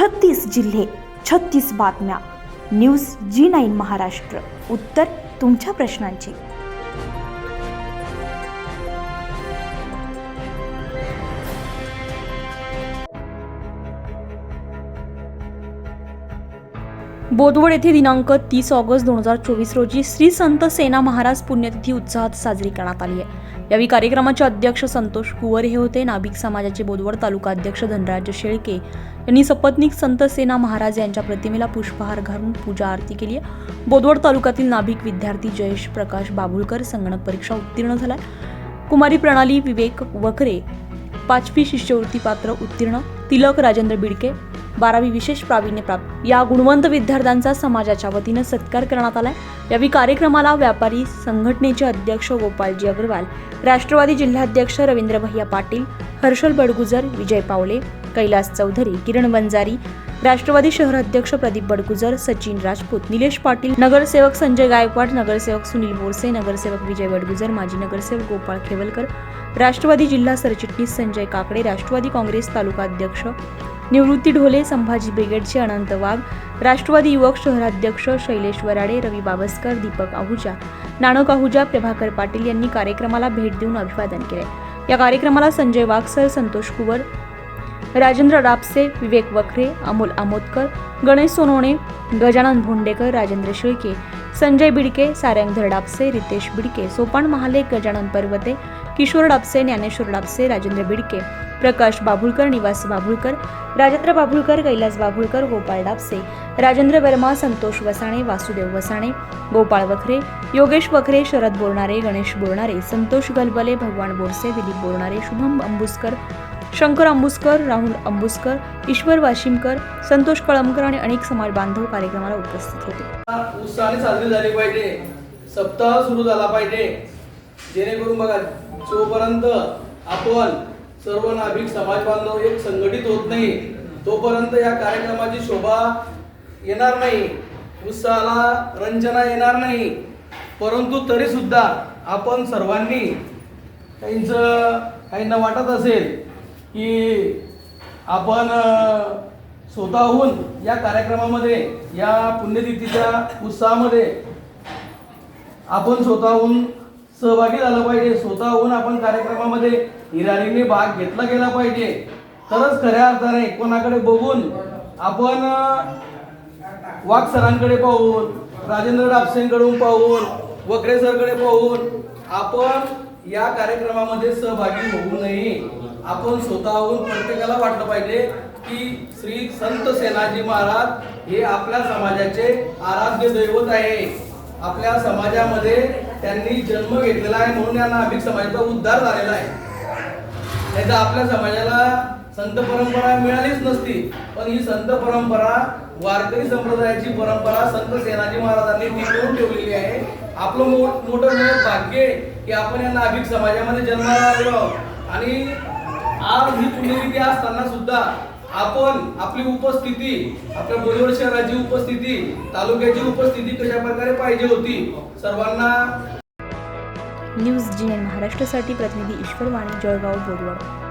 छत्तीस जिल्हे छत्तीस बातम्या. News G nine Maharashtra. उत्तर तुमच्या प्रश्नांची. बोदवड येथे दिनांक तीस ऑगस्ट दोन हजार चोवीस रोजी श्री संत सेना महाराज पुण्यतिथी उत्साहात साजरी करण्यात आली आहे. यावेळी कार्यक्रमाचे अध्यक्ष संतोष कुवर हे होते. नाभिक समाजाचे बोदवड तालुका अध्यक्ष धनराज शेळके यांनी सपत्नीक संत सेना महाराज यांच्या प्रतिमेला पुष्पहार घालून पूजा आरती केली आहे. बोदवड तालुक्यातील नाभिक विद्यार्थी जयेश प्रकाश बाबुलकर संगणक परीक्षा उत्तीर्ण झाला कुमारी प्रणाली विवेक वखरे पाचवी शिष्यवृत्ती पात्र उत्तीर्ण तिलक राजेंद्र बिडके बारावी विशेष प्रावीण्य प्राप्त. या गुणवंत विद्यार्थ्यांचा समाजाच्या वतीनं सत्कार करण्यात आलाय. यावेळी कार्यक्रमाला व्यापारी संघटनेचे अध्यक्ष गोपालजी अग्रवाल राष्ट्रवादी जिल्हाध्यक्ष रवींद्र भैया पाटील हर्षल बडगुजर विजय पावले कैलास चौधरी किरण वंजारी राष्ट्रवादी शहर अध्यक्ष प्रदीप बडगुजर सचिन राजपूत निलेश पाटील नगरसेवक संजय गायकवाड नगरसेवक सुनील बोरसे नगरसेवक विजय बडगुजर माजी नगरसेवक गोपाळ खेवलकर राष्ट्रवादी जिल्हा सरचिटणीस संजय काकडे राष्ट्रवादी काँग्रेस तालुका अध्यक्ष निवृत्ती ढोले संभाजी ब्रिगेडचे अनंत वाघ राष्ट्रवादी युवक शहराध्यक्ष शैलेश वराडे रवी बाबस्कर दीपक आहुजा नानक आहुजा प्रभाकर पाटील यांनी कार्यक्रमाला भेट देऊन अभिवादन केले. या कार्यक्रमाला संजय वाघसर संतोष कुवर राजेंद्र रापसे विवेक वखरे अमोल आमोदकर गणेश सोनवणे गजानन भोंडेकर राजेंद्र शेळके संजय बिडके सारंगधर डापसे रितेश बिडके सोपान महाले गजानन पर्वते किशोर डापसे ज्ञानेश्वर डापसे राजेंद्र बिडके प्रकाश बाभुळकर निवास बाभुळकर राजेंद्र बाभुळकर कैलास बाभुळकर गोपाळ डापसे राजेंद्र वर्मा संतोष वसाणे वासुदेव वसाणे गोपाळ वखरे योगेश वखरे शरद बोरणारे गणेश बोरणारे संतोष गलबले भगवान बोरसे दिलीप बोरणारे शुभम अंबुसकर शंकर आंबुसकर राहुल आंबुसकर ईश्वर वाशिमकर संतोष कळमकर आणि अनेक समाज बांधव कार्यक्रमाला उपस्थित होते. उत्साहाने साजरी झाली पाहिजे. सप्ताह सुरू झाला पाहिजे. जेणेकरून बघा जोपर्यंत आपण सर्व नाभिक समाज बांधव एक संघटित होत नाही तोपर्यंत या कार्यक्रमाची शोभा येणार नाही. उत्साहाला रंजना येणार नाही. परंतु तरी सुद्धा आपण सर्वांनी काहींचं काहींना वाटत असेल की आपण स्वतःहून या कार्यक्रमामध्ये या पुण्यतिथीच्या उत्साहामध्ये आपण स्वतःहून सहभागी झालं पाहिजे. स्वतःहून आपण कार्यक्रमामध्ये हिरारीने भाग घेतला गेला पाहिजे. तरच खऱ्या अर्थाने कोणाकडे बघून आपण अं, वाघ सरांकडे पाहून राजेंद्र डापसेंकडून पाहून वक्रेसरकडे पाहून आपण या कार्यक्रमामध्ये सहभागी होऊ नये. आपण स्वतःहून प्रत्येकाला वाटलं पाहिजे की श्री संत सेनाजी महाराज हे आपल्या समाजाचे आराध्य दैवत आहे. आपल्या समाजामध्ये त्यांनी जन्म घेतलेला आहे म्हणून या नाभिक समाजाचा उद्धार झालेला आहे. नाही तर आपल्या समाजाला संत परंपरा मिळालीच नसती पण ही संत परंपरा वारकरी संप्रदायाची परंपरा संत सेनाजी महाराजांनी टिकवून ठेवलेली आहे. आपलं मोठ मोठं मोठं भाग्य की आपण या नाभिक समाजामध्ये जन्माला आलेलो आणि आज ही पुण्यतिथी असताना सुद्धा आपण आपली उपस्थिती आपल्या बोलीवर शहराची उपस्थिती तालुक्याची उपस्थिती कशा प्रकारे पाहिजे होती सर्वांना न्यूज जी महाराष्ट्रासाठी प्रतिनिधी ईश्वर वाणी जळगाव बोरवड